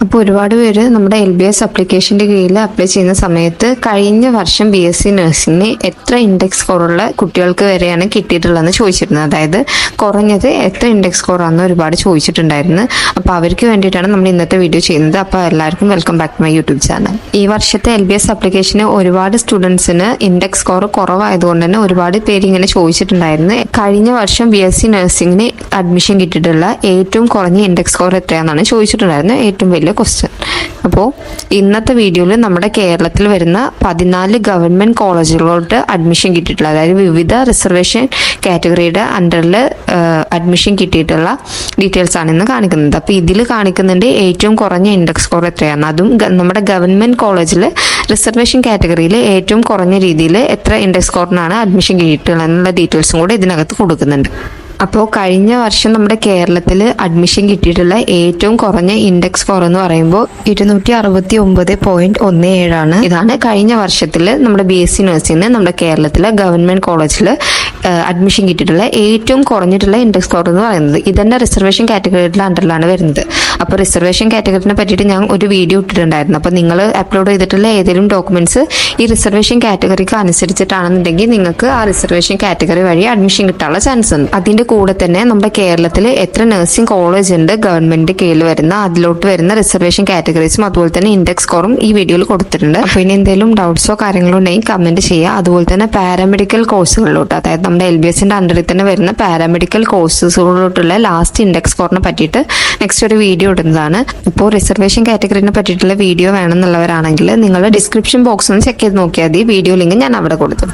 ഒരുപാട് പേര് നമ്മുടെ എൽ ബി എസ് അപ്ലിക്കേഷന്റെ കീഴിൽ അപ്ലൈ ചെയ്യുന്ന സമയത്ത് കഴിഞ്ഞ വർഷം ബി എസ് സി നഴ്സിംഗിന് എത്ര ഇൻഡെക്സ് സ്കോറുള്ള കുട്ടികൾക്ക് വരെയാണ് കിട്ടിയിട്ടുള്ളതെന്ന് ചോദിച്ചിരുന്നത്. അതായത് കുറഞ്ഞത് എത്ര ഇൻഡെക്സ് സ്കോറാണെന്ന് ഒരുപാട് ചോദിച്ചിട്ടുണ്ടായിരുന്നു. അപ്പോൾ അവർക്ക് വേണ്ടിയിട്ടാണ് നമ്മൾ ഇന്നത്തെ വീഡിയോ ചെയ്യുന്നത്. അപ്പോൾ എല്ലാവർക്കും welcome back to my YouTube channel ഈ വർഷത്തെ എൽ ബി എസ് അപ്ലിക്കേഷന് ഒരുപാട് സ്റ്റുഡൻസിന് ഇൻഡെക്സ് സ്കോർ കുറവായതുകൊണ്ട് തന്നെ ഒരുപാട് പേര് ഇങ്ങനെ ചോദിച്ചിട്ടുണ്ടായിരുന്നു. കഴിഞ്ഞ വർഷം ബി എസ് സി നഴ്സിംഗിന് അഡ്മിഷൻ കിട്ടിയിട്ടുള്ള ഏറ്റവും കുറഞ്ഞ ഇൻഡെക്സ് സ്കോർ എത്രയാണെന്നാണ് ചോദിച്ചിട്ടുണ്ടായിരുന്നത് ഏറ്റവും വലിയ ക്വസ്റ്റ്യൻ അപ്പോൾ ഇന്നത്തെ വീഡിയോയിൽ നമ്മുടെ കേരളത്തിൽ വരുന്ന പതിനാല് ഗവൺമെന്റ് കോളേജുകളോട്ട് അഡ്മിഷൻ കിട്ടിയിട്ടുള്ള അതായത് വിവിധ റിസർവേഷൻ കാറ്റഗറിയുടെ അണ്ടറിൽ അഡ്മിഷൻ കിട്ടിയിട്ടുള്ള ഡീറ്റെയിൽസ് ആണ് ഇന്ന് കാണിക്കുന്നത്. അപ്പോൾ ഇതിൽ കാണിക്കുന്നുണ്ട് ഏറ്റവും കുറഞ്ഞ ഇൻഡെക്സ് സ്കോർ എത്രയാണ്. അതും നമ്മുടെ ഗവൺമെന്റ് കോളേജിൽ റിസർവേഷൻ കാറ്റഗറിയിൽ ഏറ്റവും കുറഞ്ഞ രീതിയിൽ എത്ര ഇൻഡെക്സ് സ്കോറിനാണ് അഡ്മിഷൻ കിട്ടിയിട്ടുള്ളത് എന്നുള്ള ഡീറ്റെയിൽസും കൂടെ ഇതിനകത്ത് കൊടുക്കുന്നുണ്ട്. അപ്പോൾ കഴിഞ്ഞ വർഷം നമ്മുടെ കേരളത്തിൽ അഡ്മിഷൻ കിട്ടിയിട്ടുള്ള ഏറ്റവും കുറഞ്ഞ ഇൻഡെക്സ് സ്കോർ എന്ന് പറയുമ്പോൾ ഇരുന്നൂറ്റി അറുപത്തി ഒമ്പത് പോയിന്റ് ഒന്ന് ഏഴാണ് ഇതാണ് കഴിഞ്ഞ വർഷത്തിൽ നമ്മുടെ ബി എസ് സി നഴ്സിംഗിന് നമ്മുടെ കേരളത്തിലെ ഗവൺമെന്റ് കോളേജിൽ അഡ്മിഷൻ കിട്ടിയിട്ടുള്ള ഏറ്റവും കുറഞ്ഞിട്ടുള്ള ഇൻഡെക്സ് സ്കോർ എന്ന് പറയുന്നത്. ഇതന്നെ റിസർവേഷൻ കാറ്റഗറിയുടെ അണ്ടറിലാണ് വരുന്നത്. അപ്പോൾ റിസർവേഷൻ കാറ്റഗറിനെ പറ്റിയിട്ട് ഞാൻ ഒരു വീഡിയോ ഇട്ടിട്ടുണ്ടായിരുന്നു. അപ്പോൾ നിങ്ങൾ അപ്ലോഡ് ചെയ്തിട്ടുള്ള ഏതെങ്കിലും ഡോക്യുമെന്റ്സ് ഈ റിസർവേഷൻ കാറ്റഗറിക്ക് അനുസരിച്ചിട്ടാണെന്നുണ്ടെങ്കിൽ നിങ്ങൾക്ക് ആ റിസർവേഷൻ കാറ്റഗറി വഴി അഡ്മിഷൻ കിട്ടാനുള്ള ചാൻസ് ഉണ്ട്. അതിന്റെ കൂടെ തന്നെ നമ്മുടെ കേരളത്തിൽ എത്ര നഴ്സിംഗ് കോളേജ് ഉണ്ട് ഗവൺമെന്റ് കീഴിൽ വരുന്ന അതിലോട്ട് വരുന്ന റിസർവേഷൻ കാറ്റഗറീസും അതുപോലെ തന്നെ ഇൻഡെക്സ് സ്കോറും ഈ വീഡിയോയിൽ കൊടുത്തിട്ടുണ്ട്. അപ്പോൾ ഇനി എന്തെങ്കിലും ഡൗട്ട്സോ കാര്യങ്ങളോ ഉണ്ടെങ്കിൽ കമന്റ് ചെയ്യുക. അതുപോലെ തന്നെ പാരാമെഡിക്കൽ കോഴ്സുകളിലോട്ട് അതായത് നമ്മുടെ എൽ ബി എസിന്റെ അണ്ടറിൽ തന്നെ വരുന്ന പാരാമെഡിക്കൽ കോഴ്സുകളിലോട്ടുള്ള ലാസ്റ്റ് ഇൻഡെക്സ് സ്കോറിനെ പറ്റിയിട്ട് നെക്സ്റ്റ് ഒരു വീഡിയോ ഇടുന്നതാണ് ഇപ്പോൾ റിസർവേഷൻ കാറ്റഗറിനെ പറ്റിയിട്ടുള്ള വീഡിയോ വേണമെന്നുള്ളവരാണെങ്കിൽ നിങ്ങൾ ഡിസ്ക്രിപ്ഷൻ ബോക്സ് ഒന്ന് ചെക്ക് ചെയ്ത് നോക്കിയാൽ മതി. വീഡിയോ ലിങ്ക് ഞാൻ അവിടെ കൊടുത്തു.